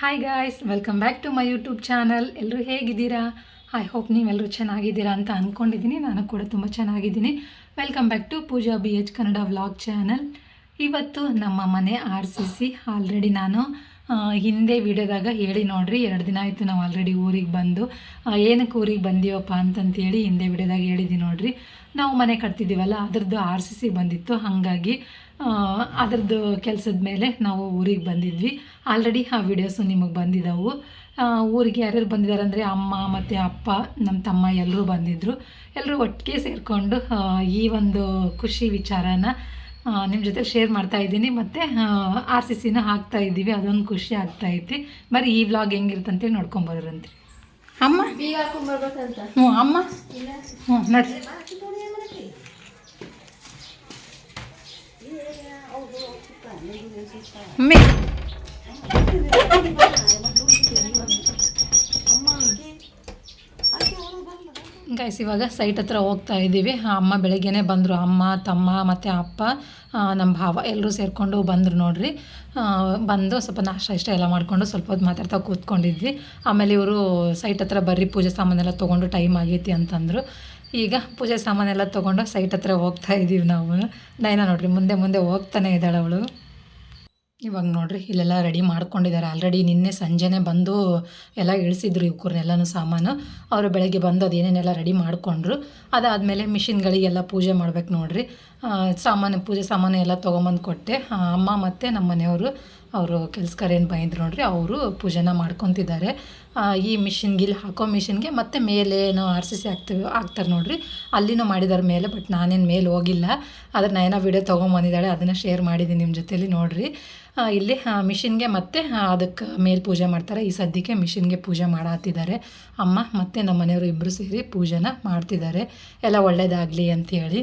Hi guys welcome back to my YouTube channel ಎಲ್ಲರೂ ಹೇಗಿದ್ದೀರಾ? I hope ನೀವೆಲ್ಲರೂ ಚೆನ್ನಾಗಿದ್ದೀರಾ ಅಂತ ಅಂದ್ಕೊಂಡಿದ್ದೀನಿ ನಾನು ಕೂಡ ತುಂಬ ಚೆನ್ನಾಗಿದ್ದೀನಿ. Welcome back to Pooja B H Kannada vlog channel ಇವತ್ತು ನಮ್ಮ ಮನೆ ಆರ್ ಸಿ ಸಿ ಆಲ್ರೆಡಿ ನಾನು ಹಿಂದೆ ವಿಡಿಯೋದಾಗ ಹೇಳಿ ನೋಡ್ರಿ, ಎರಡು ದಿನ ಆಯಿತು ನಾವು ಆಲ್ರೆಡಿ ಊರಿಗೆ ಬಂದು. ಏನಕ್ಕೆ ಊರಿಗೆ ಬಂದೀವಪ್ಪ ಅಂತಂತೇಳಿ ಹಿಂದೆ ವಿಡಿಯೋದಾಗ ಹೇಳಿದ್ದೀನಿ ನೋಡ್ರಿ. ನಾವು ಮನೆ ಕಟ್ತಿದ್ದೀವಲ್ಲ, ಅದ್ರದ್ದು ಆರ್ ಸಿ ಸಿ ಬಂದಿತ್ತು. ಹಾಗಾಗಿ ಅದ್ರದ್ದು ಕೆಲಸದ ಮೇಲೆ ನಾವು ಊರಿಗೆ ಬಂದಿದ್ವಿ. ಆಲ್ರೆಡಿ ಆ ವಿಡಿಯೋಸು ನಿಮಗೆ ಬಂದಿದ್ದಾವೆ ಊರಿಗೆ ಯಾರ್ಯಾರು ಬಂದಿದ್ದಾರೆ ಅಂದರೆ ಅಮ್ಮ ಮತ್ತು ಅಪ್ಪ ನಮ್ಮ ತಮ್ಮ ಎಲ್ಲರೂ ಬಂದಿದ್ದರು ಎಲ್ಲರೂ ಒಟ್ಟಿಗೆ ಸೇರಿಕೊಂಡು ಈ ಒಂದು ಖುಷಿ ವಿಚಾರನ ನಿಮ್ಮ ಜೊತೆ ಶೇರ್ ಮಾಡ್ತಾ ಇದ್ದೀನಿ. ಮತ್ತು ಆರ್ ಸಿ ಸಿನ ಹಾಕ್ತಾ ಇದ್ದೀವಿ. ಅದೊಂದು ಖುಷಿ ಆಗ್ತಾ ಐತಿ. ಬರೀ ಈ ವ್ಲಾಗ್ ಹೆಂಗಿರುತ್ತಂತೇಳಿ ನೋಡ್ಕೊಂಬರೋರಂತ್ರಿ ಅಮ್ಮ? ಹ್ಞೂ ಅಮ್ಮ? ಹ್ಞೂ ನಡ್ರಿ. ಮಮ್ಮಿ. ಗೈಸ್ ಇವಾಗ ಸೈಟ್ ಹತ್ರ ಹೋಗ್ತಾ ಇದ್ದೀವಿ. ಅಮ್ಮ ಬೆಳಗ್ಗೆನೇ ಬಂದರು. ಅಮ್ಮ, ತಮ್ಮ ಮತ್ತು ಅಪ್ಪ ನಮ್ಮ ಭಾವ ಎಲ್ಲರೂ ಸೇರಿಕೊಂಡು ಬಂದರು ನೋಡ್ರಿ. ಬಂದು ಸ್ವಲ್ಪ ನಾಷ್ಟ ಇಷ್ಟ ಎಲ್ಲ ಮಾಡಿಕೊಂಡು ಸ್ವಲ್ಪ ಹೊತ್ತು ಮಾತಾಡ್ತಾ ಕೂತ್ಕೊಂಡಿದ್ವಿ. ಆಮೇಲೆ ಇವರು ಸೈಟ್ ಹತ್ರ ಬರ್ರಿ, ಪೂಜೆ ಸಾಮಾನೆಲ್ಲ ತೊಗೊಂಡು ಟೈಮ್ ಆಗೈತಿ ಅಂತಂದರು. ಈಗ ಪೂಜೆ ಸಾಮಾನೆಲ್ಲ ತೊಗೊಂಡು ಸೈಟ್ ಹತ್ರ ಹೋಗ್ತಾ ಇದ್ದೀವಿ ನಾವು. ನೈನಾ ನೋಡ್ರಿ, ಮುಂದೆ ಮುಂದೆ ಹೋಗ್ತಾನೆ ಇದ್ದಾಳೆ ಅವಳು. ಇವಾಗ ನೋಡ್ರಿ, ಇಲ್ಲೆಲ್ಲ ರೆಡಿ ಮಾಡ್ಕೊಂಡಿದ್ದಾರೆ. ಆಲ್ರೆಡಿ ನಿನ್ನೆ ಸಂಜೆನೆ ಬಂದು ಎಲ್ಲ ಇಳಿಸಿದ್ರು ಇವ್ಕೂರ್ನೆಲ್ಲನೂ ಸಾಮಾನು. ಅವರು ಬೆಳಗ್ಗೆ ಬಂದು ಅದೇನೇನೆಲ್ಲ ರೆಡಿ ಮಾಡಿಕೊಂಡ್ರು. ಅದಾದಮೇಲೆ ಮಿಷಿನ್ಗಳಿಗೆಲ್ಲ ಪೂಜೆ ಮಾಡ್ಬೇಕು ನೋಡ್ರಿ. ಸಾಮಾನು, ಪೂಜೆ ಸಾಮಾನು ಎಲ್ಲ ತೊಗೊಂಬಂದು ಕೊಟ್ಟೆ. ಅಮ್ಮ ಮತ್ತು ನಮ್ಮ ಮನೆಯವರು ಅವರು ಕೆಲ್ಸಗಾರೇನು ಬಂದಿದ್ರು ನೋಡ್ರಿ, ಅವರು ಪೂಜೆನ ಮಾಡ್ಕೊತಿದ್ದಾರೆ. ಈ ಮಿಷಿನ್ಗೆ ಇಲ್ಲಿ ಹಾಕೋ ಮಿಷಿನ್ಗೆ ಮತ್ತೆ ಮೇಲೆ ಏನು ಆರ್ ಸಿ ಸಿ ಹಾಕ್ತೀವಿ ಹಾಕ್ತಾರೆ ನೋಡ್ರಿ. ಅಲ್ಲಿನೂ ಮಾಡಿದ್ದಾರೆ ಮೇಲೆ, ಬಟ್ ನಾನೇನು ಮೇಲೆ ಹೋಗಿಲ್ಲ. ಆದರೆ ನಾನು ವಿಡಿಯೋ ತೊಗೊಂಬಂದಿದ್ದಾಳೆ ಅದನ್ನು ಶೇರ್ ಮಾಡಿದ್ದೀನಿ ನಿಮ್ಮ ಜೊತೆಲಿ ನೋಡ್ರಿ. ಇಲ್ಲಿ ಮಿಷಿನ್ಗೆ ಮತ್ತೆ ಅದಕ್ಕೆ ಮೇಲೆ ಪೂಜೆ ಮಾಡ್ತಾರೆ. ಈ ಸದ್ಯಕ್ಕೆ ಮಿಷಿನ್ಗೆ ಪೂಜೆ ಮಾಡತ್ತಿದ್ದಾರೆ ಅಮ್ಮ ಮತ್ತು ನಮ್ಮ ಮನೆಯವರು ಇಬ್ಬರು ಸೇರಿ ಪೂಜೆನ ಮಾಡ್ತಿದ್ದಾರೆ. ಎಲ್ಲ ಒಳ್ಳೇದಾಗಲಿ ಅಂತೇಳಿ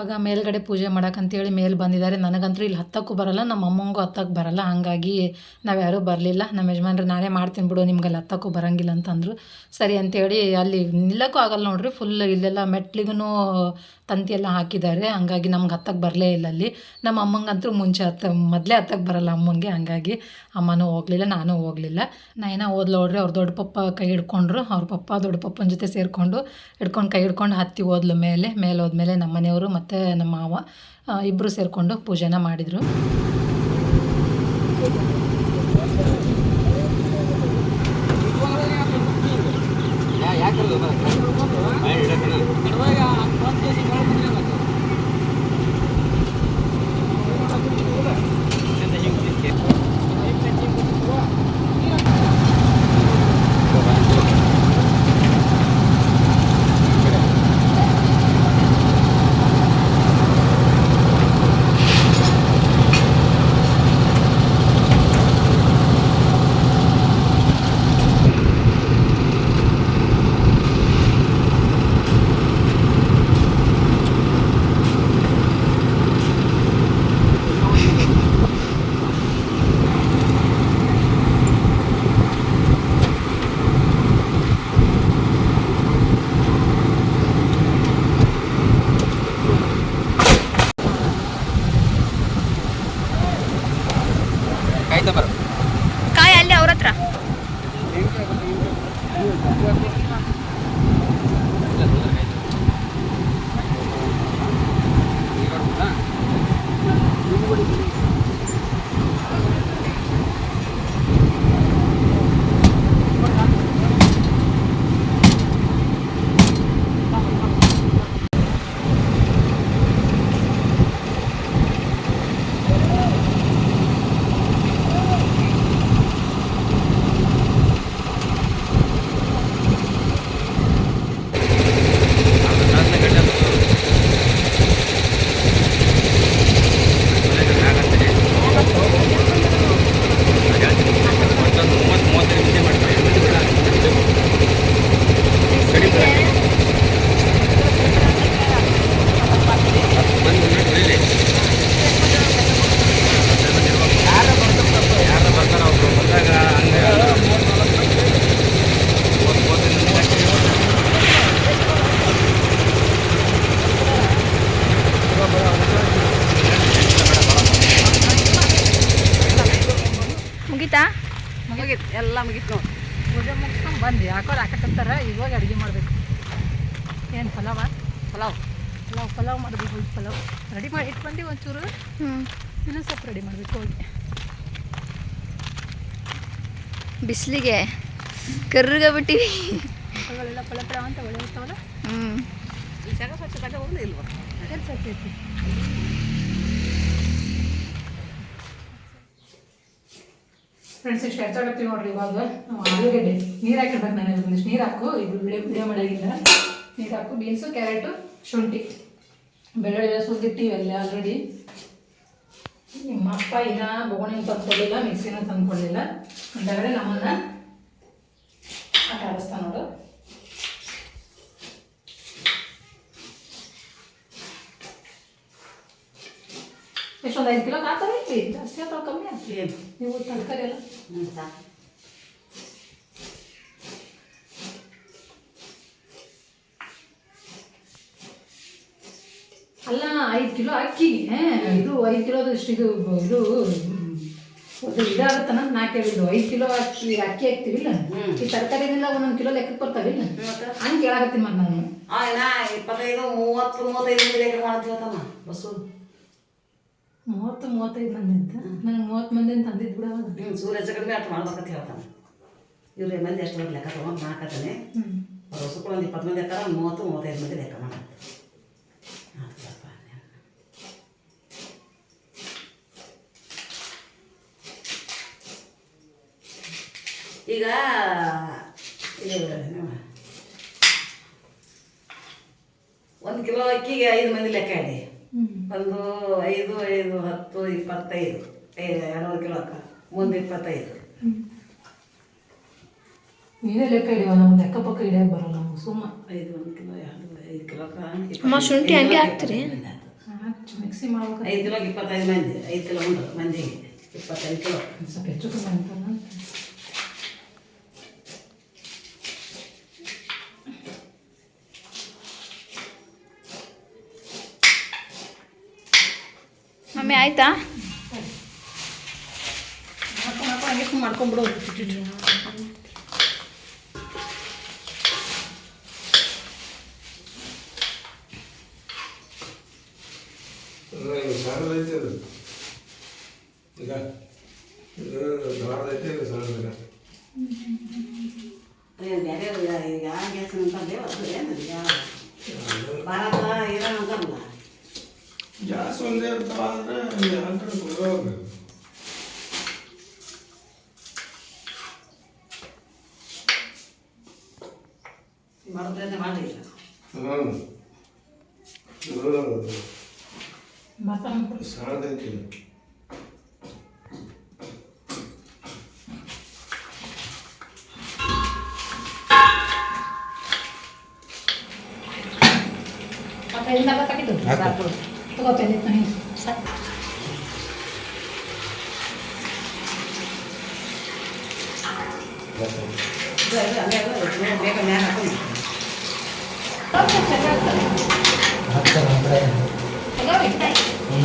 ಇವಾಗ ಮೇಲ್ಗಡೆ ಪೂಜೆ ಮಾಡೋಕ್ಕಂತೇಳಿ ಮೇಲೆ ಬಂದಿದ್ದಾರೆ. ನನಗಂತೂ ಇಲ್ಲಿ ಹತ್ತಕ್ಕೂ ಬರಲ್ಲ, ನಮ್ಮ ಅಮ್ಮಂಗೂ ಹತ್ತಕ್ಕೆ ಬರಲ್ಲ. ಹಾಗಾಗಿ ನಾವು ಯಾರೂ ಬರಲಿಲ್ಲ. ನಮ್ಮ ಯಜಮಾನ್ರು, ನಾನೇ ಮಾಡ್ತೀನಿ ಬಿಡು, ನಿಮ್ಗಲ್ಲಿ ಹತ್ತಕ್ಕೂ ಬರಂಗಿಲ್ಲ ಅಂತಂದರು. ಸರಿ ಅಂತೇಳಿ ಅಲ್ಲಿ ನಿಲ್ಲಕ್ಕೂ ಆಗಲ್ಲ ನೋಡ್ರಿ. ಫುಲ್ ಇಲ್ಲೆಲ್ಲ ಮೆಟ್ಲಿಗೂ ತಂತಿ ಎಲ್ಲ ಹಾಕಿದ್ದಾರೆ. ಹಂಗಾಗಿ ನಮ್ಗೆ ಹತ್ತಕ್ಕೆ ಬರಲೇ ಇಲ್ಲ ಅಲ್ಲಿ. ನಮ್ಮ ಅಮ್ಮಂಗಂತೂ ಮುಂಚೆ ಹತ್ತ, ಮೊದಲೇ ಹತ್ತಕ್ಕೆ ಬರಲ್ಲ ಅಮ್ಮಂಗೆ. ಹಂಗಾಗಿ ಅಮ್ಮನೂ ಹೋಗಲಿಲ್ಲ, ನಾನು ಹೋಗಲಿಲ್ಲ. ಏನೋ ಓದ್ಲು ನೋಡ್ರಿ, ಅವ್ರ ದೊಡ್ಡ ಪಪ್ಪ ಕೈ ಹಿಡ್ಕೊಂಡ್ರು. ಅವ್ರ ಪಪ್ಪ ದೊಡ್ಡ ಪಪ್ಪನ ಜೊತೆ ಸೇರಿಕೊಂಡು ಹಿಡ್ಕೊಂಡು ಕೈ ಹಿಡ್ಕೊಂಡು ಹತ್ತಿ ಓದ್ಲು ಮೇಲೆ. ಮೇಲೆ ಹೋದ್ಮೇಲೆ ನಮ್ಮ ಮನೆಯವರು ಮತ್ತು ನಮ್ಮ ಮಾವ ಇಬ್ಬರು ಸೇರಿಕೊಂಡು ಪೂಜೆನ ಮಾಡಿದರು. ಕಾಯ್ತ ಮುಗೀತು? ಎಲ್ಲ ಮುಗೀತು ನೋಡಿ. ಪೂಜೆ ಮುಗಿಸ್ಕೊಂಡು ಬಂದು ಯಾಕೋ ಹಾಕಕ್ಕಂತಾರೆ ಇವಾಗ ಅಡುಗೆ ಮಾಡಬೇಕು. ಏನು ಪಲಾವ ಪಲಾವ್. ಪಲಾವ್ ಪಲಾವ್ ಮಾಡಬೇಕು ಈಗ ಪಲಾವ್. ರೆಡಿ ಮಾಡಿ ಇಟ್ಟು ಬಂದು ಒಂಚೂರು? ಹ್ಞೂ ಇನ್ನೊಂದು ಸ್ವಲ್ಪ ರೆಡಿ ಮಾಡಬೇಕು ಹೋಗಿ. ಬಿಸಿಲಿಗೆ ಕರ್ರಗ ಬಿಟ್ಟಿವಿ. ಮಕ್ಕಳೆಲ್ಲ ಪಳ ಪಳ ಅಂತ ಒಳ್ಳೆ ಇರ್ತಾವಲ್ಲ? ಹ್ಞೂ ಜಾಗ ಸ್ವಚ್ಛ ಕಡೆ ಹೋಗ್ಲಿ ಸ್ವಚ್ಛ ಐತಿ? ಫ್ರೆಂಡ್ಸ್ ಇಷ್ಟು ಹೆಚ್ಚಾಗತ್ತೀವಿ ನೋಡ್ರಿ ಇವಾಗ. ನಾವು ಆಲೂಗಡ್ಡೆ ನೀರು ಹಾಕಿರ್ಬೇಕು ನಾನು ಒಂದಿಷ್ಟು ನೀರು ಹಾಕು. ಇದು ವಿಡಿಯೋ ವಿಡಿಯೋ ಮಾಡೋದಿಲ್ಲ ನೀರು ಹಾಕು. ಬೀನ್ಸು, ಕ್ಯಾರೆಟು, ಶುಂಠಿ. ಬೆಳ್ಳುಳ್ಳಿ ಎಲ್ಲ ಸುರಿದಿಟ್ಟಿವಿ ಅಲ್ಲಿ ಆಲ್ರೆಡಿ ನಿಮ್ಮ ಅಪ್ಪ ಇನ್ನ ಬೊಗಣಿ ತಂದ್ಕೊಳ್ಳಿಲ್ಲ ಮಿಕ್ಸಿನ ತಂದ್ಕೊಳ್ಳಿಲ್ಲ ಅಂತಂದರೆ ನಮ್ಮನ್ನ ಆಟ ಆಡಿಸ್ತಾ ನೋಡು. ಎಷ್ಟೊಂದು ಐದು ಕಿಲೋ? ಹಾಕ್ತಾರೆ ಕಮ್ಮಿ ಆಗ್ತದೆ ನೀವು ತರಕಾರಿ ಎಲ್ಲ ಅಲ್ಲ ಐದು ಕಿಲೋ ಅಕ್ಕಿ. ಇದು ಐದು ಕಿಲೋದಷ್ಟು ಇದು ಇದು ಅದು ಇದಾಗತ್ತನ ನಾ ಕೇಳಿದ್ದು. ಐದು ಕಿಲೋ ಅಕ್ಕಿ ಅಕ್ಕಿ ಹಾಕ್ತಿವಿಲ್ಲ ಇಲ್ಲ? ಈ ತರಕಾರಿನೆಲ್ಲ ಒಂದೊಂದು ಕಿಲೋ ಲೆಕ್ಕಕ್ಕೆ ಬರ್ತಾವಿಲ್ಲ ಮತ್ತೆ? ಹಂಗೆ ಕೇಳಾಗತ್ತೀನಿ ಮತ್ತೆ ನಾನು. ಇಪ್ಪತ್ತೈದು ಮೂವತ್ತು ಮೂವತ್ತೈದು ಲೆಕ್ಕ ಮಾಡ್ತೀವಿ ತಮ್ಮ ಬಸ್ಸು ಮೂವತ್ತು ಮೂವತ್ತೈದು ಮಂದಿ ಅಂತ ನನಗೆ ಮೂವತ್ತು ಮಂದಿ ಅಂತ ಅಂದಿದ್ದು ಬಿಡ ಅವಾಗ. ಹ್ಞೂ ಸೂರ್ಯ ಕಡಿಮೆ ಅಷ್ಟು ಮಾಡ್ಬೇಕಂತ ಹೇಳ್ತಾನೆ. ಇವ್ರ ಮಂದಿ ಎಷ್ಟು ಲೆಕ್ಕ ತೊಗೊಂಡು ಮಾಡಕತ್ತಾನೆ? ಹ್ಞೂ ಅವ್ರು ಹೊಸಗಳು ಒಂದು ಇಪ್ಪತ್ತು ಮಂದಿ ಹಾಕಾರ ಮೂವತ್ತು ಮೂವತ್ತೈದು ಮಂದಿ ಲೆಕ್ಕ ಆಯ್ತಪ್ಪ. ಈಗ ಇದು ಒಂದು ಕಿಲೋ ಅಕ್ಕಿಗೆ ಐದು ಮಂದಿ ಲೆಕ್ಕ ಹ್ಞೂ ಒಂದು ಐದು ಐದು ಹತ್ತು ಇಪ್ಪತ್ತೈದು. ಐದು ಎರಡೂವರೆ ಕಿಲೋ ಅಕ್ಕ. ಮುಂದೆ ಇಪ್ಪತ್ತೈದು. ನೀವೇ ಲೆಕ್ಕ ಹಿಡಿಯೋ ನಮ್ಗೆ ಲೆಕ್ಕ ಪಕ್ಕ ಹಿಡಿಯೋಕೆ ಬರಲ್ಲ ನಮ್ಗೆ ಸುಮ್ಮ ಐದು ಒಂದು ಕಿಲೋ ಎರಡು ಐದು ಕಿಲೋ ಅಕ್ಕ. ಅಮ್ಮ, ಶುಂಠಿ ಹಂಗೆ ಹಾಕ್ತೀರಿ? ಮಿಕ್ಸಿ ಮಾಡ್ಬೇಕು. ಐದು ಕಿಲೋ ಇಪ್ಪತ್ತೈದು ಮಂದಿ ಐದು ಕಿಲೋ ಉಂಟು ಮಂದಿಗೆ ಇಪ್ಪತ್ತೈದು ಕಿಲೋ. ಸ್ವಲ್ಪ ಹೆಚ್ಚು ಕಮ್ಮಿ ಅಂತಲ್ಲ ಆಯ್ತಾ? ಮಾಡ್ಕೊಂಡ್ಬಿಡು ಈಗ ಇದು ದೊಡ್ಡದೈತೆ ಇದು ಸಣ್ಣದಿಲ್ಲ ಏನು ಬೇರೆ ಈಗ ಯಾವ ಗ್ಯಾಸ್ ಅಂತಂದೇವ ಅದು ಏನು ಯಾವ ಭಾರತ ಇರಾನ್ ಅಂತಾರಲ್ಲ ಗ್ಯಾಸ್ ಒಂದೇ ಇರ್ತಾವ ಅಂದ್ರೆ ಅಂದ್ರೆ ಹೋಗ್ಬೇಕು ಮಾಡೋದ್ರಿಂದ ಮಾಡಲಿಲ್ಲ ಹ್ಞೂ ಇದು ಮಾತಾಡ್ಬಿಡು ಸಣ್ಣದೈತೆ ಇದು ಮತ್ತೆ ಇದನ್ನ ತಗೊಂಡು ಸಾಕು ತಗೋತೇನೆ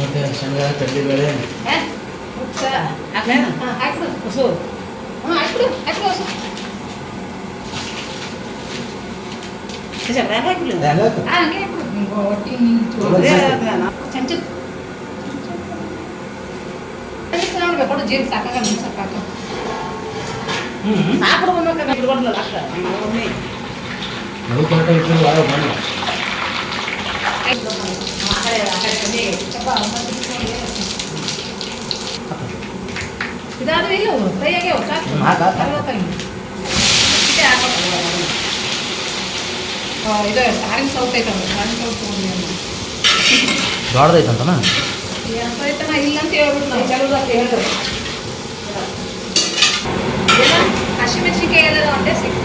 ಮತ್ತೆ ಶೇಂಗಾ ಕಡಲೆಬೇಳೆ ಹಾಕ್ಲೇನು ಹಾಕ್ಬಿಡು ಹೊಸು ಹ್ಞೂ ಹಾಕ್ಬಿಡು ಹಾಕ್ಬಿಡು ಹೊಸ ನಿಜ ಮ್ಯಾಗ ಹಾಕಿಲ್ಲ ಹಾಂ ಹಂಗೆ ಹಾಕ್ಬಿಡು ನಿಂಗೆ ಒಟ್ಟಿಗೆ ನಿಂಗೆ ಅದೇ ಹೇಳ್ತೀನಿ ಚಮಚ ನೋಡ್ಬೇಕು ಕೊಡು ಜೀರಿಗೆ ಸಾಕಾಗ ನೀನು ಸಾಕಾಗ ಸಾಕು ಬಂದ್ಬೇಕು ಬಿಡ್ಬಾರ್ದಲ್ಲ ಅಕ್ಕ ಒಮ್ಮೆ ನಡು ಕೊರಟ ಇಟ್ಟು ವಾರ ಬಣ್ಣ ಇದಾದ್ರೂ ಇಲ್ಲ ಇದು ಸಾರಿನ ಸೌತ್ ಐತಲ್ಲ ಸಾರಿನ ಸೌತ್ ದೊಡ್ಡದೈತಂತನ? ಇಲ್ಲ ಅಂತ ಹೇಳ್ಬಿಟ್ಟು ನಾವು. ಚಲೋ ಅಂತ ಹೇಳಿದ್ರು ಹಸಿಮೆಣಸಿನ್ಕಾಯಿ ಎಲ್ಲ ಒಂದೇ ಸಿಗ್ತದೆ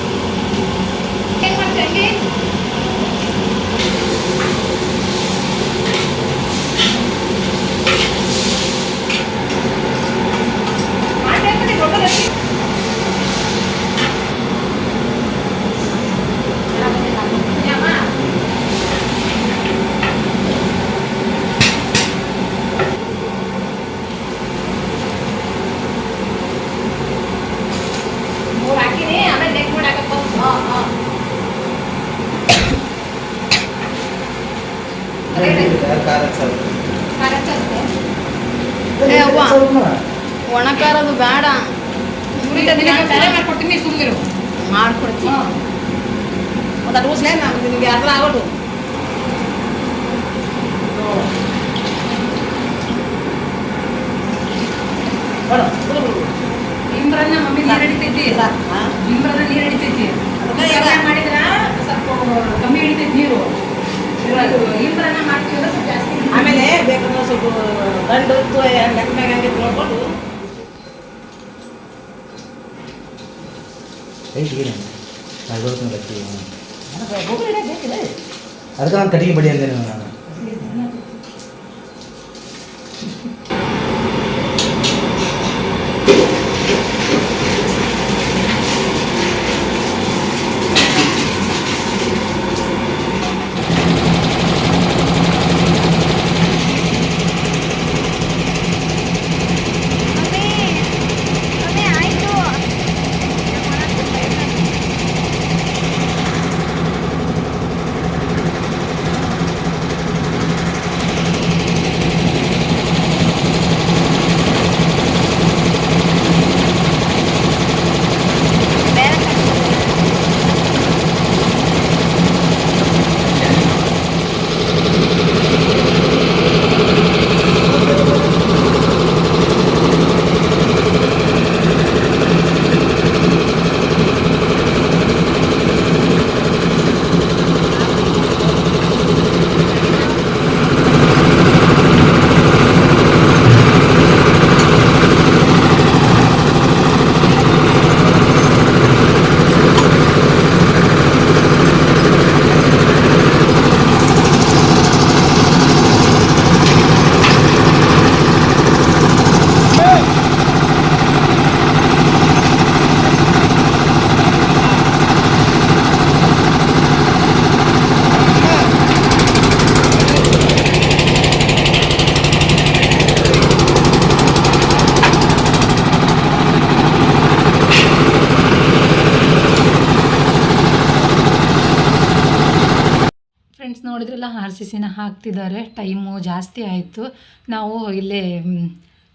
ಮಾಡ್ಕೊಡ್ತೀನಿ. ಒಂದು ಉಸ್ಲೇ ನಾನು ನಿಮಗೆ ಅರ್ಥ ಆಗೋದು. ಇಂಬ್ರನ್ನ ಮಮ್ಮಿ ನೀರು ಹಿಡಿತೈತಿ. ಇಂಬ್ರನ್ನ ನೀರು ಹಿಡಿತೈತಿ. ಮಾಡಿದ್ರ? ಸ್ವಲ್ಪ ಕಮ್ಮಿ ಹಿಡಿತೈತಿ ನೀರು. ಇಂಬ್ರನ್ನ ಮಾಡ್ತೀವಲ್ಲ ಸ್ವಲ್ಪ ಜಾಸ್ತಿ ಆಮೇಲೆ ಬೇಕಂದ್ರೆ ಸ್ವಲ್ಪ ಗಂಡು ಲೆಕ್ಕ ಮ್ಯಾಗ ಹಂಗೆ ತೊಳ್ಕೊಂಡು ಐತಿ ಏನು ನಾನು ಹೇಳ್ತೀನಿ ಲಕ್ಕಿ ಗೊಬ್ಬರ ಹಿಡಿಯೋದು ಬೇಕಿಲ್ಲ ಅದಕ್ಕೆ ನಾನು ಕಟ್ಟಿಗೆ ಬಡಿ ಅಂದೆ ನಾನು ನೋಡಿದ್ರಲ್ಲ ಆರ್ ಸಿ ಸಿನ ಹಾಕ್ತಿದ್ದಾರೆ. ಟೈಮು ಜಾಸ್ತಿ ಆಯಿತು. ನಾವು ಇಲ್ಲೇ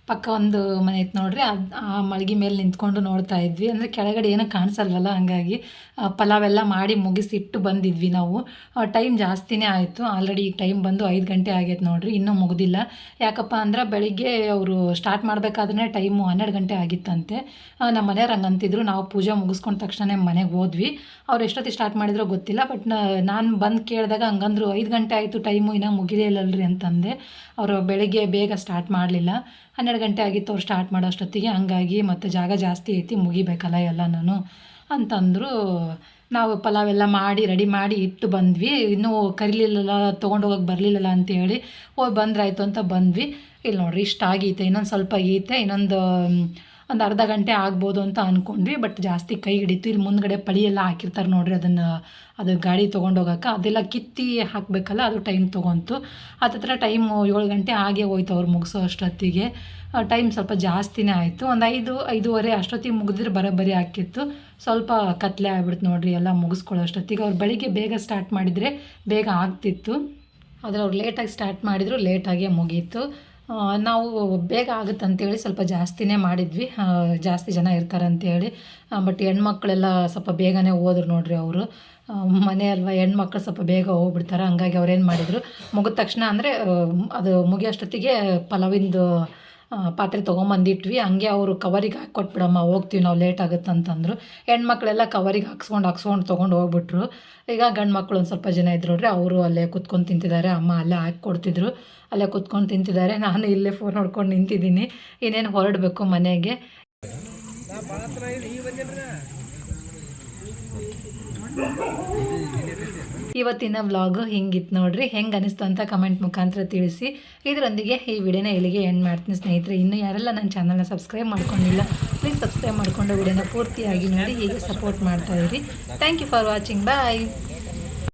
ಪಕ್ಕ ಒಂದು ಮನೆ ಐತೆ ನೋಡ್ರಿ. ಅದು ಆ ಮಳಿಗೆ ಮೇಲೆ ನಿಂತ್ಕೊಂಡು ನೋಡ್ತಾ ಇದ್ವಿ. ಅಂದರೆ ಕೆಳಗಡೆ ಏನೂ ಕಾಣಿಸಲ್ವಲ್ಲ ಹಂಗಾಗಿ. ಆ, ಪಲಾವ್ ಎಲ್ಲ ಮಾಡಿ ಮುಗಿಸಿಟ್ಟು ಬಂದಿದ್ವಿ ನಾವು. ಟೈಮ್ ಜಾಸ್ತಿನೇ ಆಯಿತು. ಆಲ್ರೆಡಿ ಈಗ ಟೈಮ್ ಬಂದು ಐದು ಗಂಟೆ ಆಗೈತೆ ನೋಡ್ರಿ. ಇನ್ನೂ ಮುಗಿದಿಲ್ಲ. ಯಾಕಪ್ಪ ಅಂದ್ರೆ ಬೆಳಿಗ್ಗೆ ಅವರು ಸ್ಟಾರ್ಟ್ ಮಾಡಬೇಕಾದ್ರೆ ಟೈಮು ಹನ್ನೆರಡು ಗಂಟೆ ಆಗಿತ್ತಂತೆ. ನಮ್ಮ ಮನೆಯವ್ರು ಹಂಗಂತಿದ್ರು. ನಾವು ಪೂಜೆ ಮುಗಿಸ್ಕೊಂಡ ತಕ್ಷಣ ಮನೆಗೆ ಹೋದ್ವಿ. ಅವ್ರು ಎಷ್ಟೊತ್ತಿಗೆ ಸ್ಟಾರ್ಟ್ ಮಾಡಿದ್ರೋ ಗೊತ್ತಿಲ್ಲ. ಬಟ್ ನಾನು ಬಂದು ಕೇಳಿದಾಗ ಹಂಗಂದ್ರು ಐದು ಗಂಟೆ ಆಯಿತು ಟೈಮು ಇನ್ನೂ ಮುಗಿದೇ ಇಲ್ಲಲ್ರಿ ಅಂತಂದೆ. ಅವರು ಬೆಳಿಗ್ಗೆ ಬೇಗ ಸ್ಟಾರ್ಟ್ ಮಾಡಲಿಲ್ಲ. ಹನ್ನೆರಡು ಗಂಟೆ ಆಗಿತ್ತು ಅವ್ರು ಸ್ಟಾರ್ಟ್ ಮಾಡೋ ಅಷ್ಟೊತ್ತಿಗೆ. ಹಂಗಾಗಿ ಮತ್ತು ಜಾಗ ಜಾಸ್ತಿ ಐತಿ ಮುಗಿಬೇಕಲ್ಲ ಎಲ್ಲ ನಾನು ಅಂತಂದರು ನಾವು ಪಲಾವ್ ಎಲ್ಲ ಮಾಡಿ, ರೆಡಿ ಮಾಡಿ ಇಟ್ಟು ಬಂದ್ವಿ. ಇನ್ನೂ ಕರಿಲಿಲ್ಲಲ್ಲ ತೊಗೊಂಡೋಗಕ್ಕೆ ಬರಲಿಲ್ಲಲ್ಲ ಅಂತೇಳಿ ಹೋಗಿ ಬಂದ್ರಾಯ್ತು ಅಂತ ಬಂದ್ವಿ. ಇಲ್ಲಿ ನೋಡ್ರಿ, ಇಷ್ಟ ಆಗೈತೆ. ಇನ್ನೊಂದು ಸ್ವಲ್ಪ ಈತೆ ಇನ್ನೊಂದು ಒಂದು ಅರ್ಧ ಗಂಟೆ ಆಗ್ಬೋದು ಅಂತ ಅಂದ್ಕೊಂಡ್ವಿ ಬಟ್ ಜಾಸ್ತಿ ಕೈ ಹಿಡಿತು. ಇಲ್ಲಿ ಮುಂದ್ಗಡೆ ಪಳಿ ಎಲ್ಲ ಹಾಕಿರ್ತಾರೆ ನೋಡ್ರಿ ಅದನ್ನು, ಅದು ಗಾಡಿ ತೊಗೊಂಡೋಗಕ್ಕೆ ಅದೆಲ್ಲ ಕಿತ್ತಿ ಹಾಕಬೇಕಲ್ಲ, ಅದು ಟೈಮ್ ತೊಗೊಂತು. ಹತ್ತತ್ರ ಟೈಮು ಏಳು ಗಂಟೆ ಆಗೇ ಹೋಯ್ತು ಅವ್ರು ಮುಗಿಸೋ ಅಷ್ಟೊತ್ತಿಗೆ. ಟೈಮ್ ಸ್ವಲ್ಪ ಜಾಸ್ತಿನೇ ಆಯಿತು. ಒಂದು ಐದು, ಐದೂವರೆ ಅಷ್ಟೊತ್ತಿಗೆ ಮುಗಿದ್ರೆ ಬರೋಬ್ಬರಿ ಹಾಕಿತ್ತು ಸ್ವಲ್ಪ ಕತ್ಲೆ ಆಗ್ಬಿಡ್ತು ನೋಡ್ರಿ, ಎಲ್ಲ ಮುಗಿಸ್ಕೊಳ್ಳೋ ಅಷ್ಟೊತ್ತಿಗೆ. ಅವ್ರು ಬೆಳಿಗ್ಗೆ ಬೇಗ ಸ್ಟಾರ್ಟ್ ಮಾಡಿದರೆ ಬೇಗ ಆಗ್ತಿತ್ತು. ಆದರೆ ಅವ್ರು ಲೇಟಾಗಿ ಸ್ಟಾರ್ಟ್ ಮಾಡಿದ್ರು ಲೇಟಾಗೇ ಮುಗೀತು. ನಾವು ಬೇಗ ಆಗುತ್ತೆ ಅಂತೇಳಿ ಸ್ವಲ್ಪ ಜಾಸ್ತಿನೇ ಮಾಡಿದ್ವಿ. ಜಾಸ್ತಿ ಜನ ಇರ್ತಾರೆ ಅಂತೇಳಿ ಬಟ್ ಹೆಣ್ಮಕ್ಳೆಲ್ಲ ಸ್ವಲ್ಪ ಬೇಗನೆ ಹೋದ್ರು ನೋಡ್ರಿ ಅವರು. ಮನೆ ಅಲ್ವಾ, ಹೆಣ್ಮಕ್ಳು ಸ್ವಲ್ಪ ಬೇಗ ಹೋಗ್ಬಿಡ್ತಾರೆ. ಹಂಗಾಗಿ ಏನು ಮಾಡಿದರು. ಮುಗಿದ ತಕ್ಷಣ ಅಂದರೆ ಅದು ಮುಗಿಯೋಷ್ಟೊತ್ತಿಗೆ ಪಲಾವಿಂದು ಪಾತ್ರೆ ತೊಗೊಂಬಂದಿಟ್ವಿ. ಹಂಗೆ ಅವರು ಕವರಿಗೆ ಹಾಕ್ಕೊಟ್ಬಿಡಮ್ಮ, ಹೋಗ್ತೀವಿ ನಾವು ಲೇಟ್ ಆಗುತ್ತೆ ಅಂತಂದರು. ಹೆಣ್ಮಕ್ಳೆಲ್ಲ ಕವರಿಗೆ ಹಾಕ್ಸ್ಕೊಂಡು ಹಾಕ್ಸ್ಕೊಂಡು ತೊಗೊಂಡು ಹೋಗ್ಬಿಟ್ರು. ಈಗ ಗಂಡು ಮಕ್ಕಳು ಒಂದು ಸ್ವಲ್ಪ ಜನ ಇದ್ರು ಅವರು ಅಲ್ಲೇ ಕುತ್ಕೊಂಡು ತಿಂತಿದ್ದಾರೆ, ಅಮ್ಮ ಅಲ್ಲೇ ಹಾಕಿ ಕೊಡ್ತಿದ್ರು ಅಲ್ಲೇ ಕುತ್ಕೊಂಡು ತಿಂತಿದ್ದಾರೆ, ನಾನು ಇಲ್ಲೇ ಫೋನ್ ನೋಡ್ಕೊಂಡು ನಿಂತಿದ್ದೀನಿ. ಇನ್ನೇನು ಹೊರಡಬೇಕು ಮನೆಗೆ. ಇವತ್ತಿನ ವ್ಲಾಗು ಹಿಂಗಿತ್ತು ನೋಡ್ರಿ, ಹೆಂಗೆ ಅನಿಸ್ತು ಅಂತ ಕಮೆಂಟ್ ಮುಖಾಂತರ ತಿಳಿಸಿ. ಇದರೊಂದಿಗೆ ಈ ವಿಡಿಯೋನ ಇಲ್ಲಿಗೆ ಎಂಡ್ ಮಾಡ್ತೀನಿ ಸ್ನೇಹಿತರೆ. ಇನ್ನೂ ಯಾರೆಲ್ಲ ನನ್ನ ಚಾನಲ್ನ ಸಬ್ಸ್ಕ್ರೈಬ್ ಮಾಡ್ಕೊಂಡಿಲ್ಲ ಪ್ಲೀಸ್ ಸಬ್ಸ್ಕ್ರೈಬ್ ಮಾಡಿಕೊಂಡು ವಿಡಿಯೋನ ಪೂರ್ತಿಯಾಗಿ ನೋಡಿ, ಹೀಗೆ ಸಪೋರ್ಟ್ ಮಾಡ್ತಾ ಇರಿ. Thank you for watching bye